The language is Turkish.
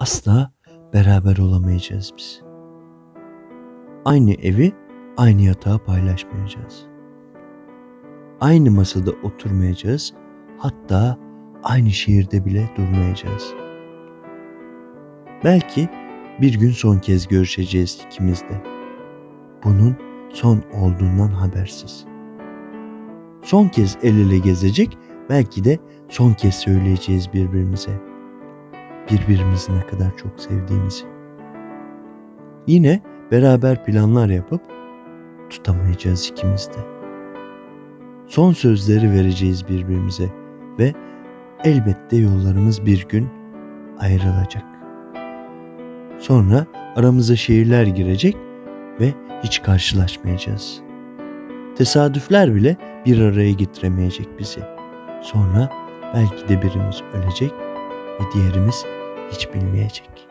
asla beraber olamayacağız biz. Aynı evi, aynı yatağı paylaşmayacağız. Aynı masada oturmayacağız. Hatta aynı şehirde bile durmayacağız. Belki bir gün son kez görüşeceğiz ikimiz de. Bunun son olduğundan habersiz. Son kez el ele gezecek, belki de son kez söyleyeceğiz birbirimize. Birbirimizi ne kadar çok sevdiğimizi. Yine beraber planlar yapıp tutamayacağız ikimiz de. Son sözleri vereceğiz birbirimize ve elbette yollarımız bir gün ayrılacak. Sonra aramıza şehirler girecek ve hiç karşılaşmayacağız. Tesadüfler bile bir araya getiremeyecek bizi. Sonra belki de birimiz ölecek ve diğerimiz hiç bilmeyecek.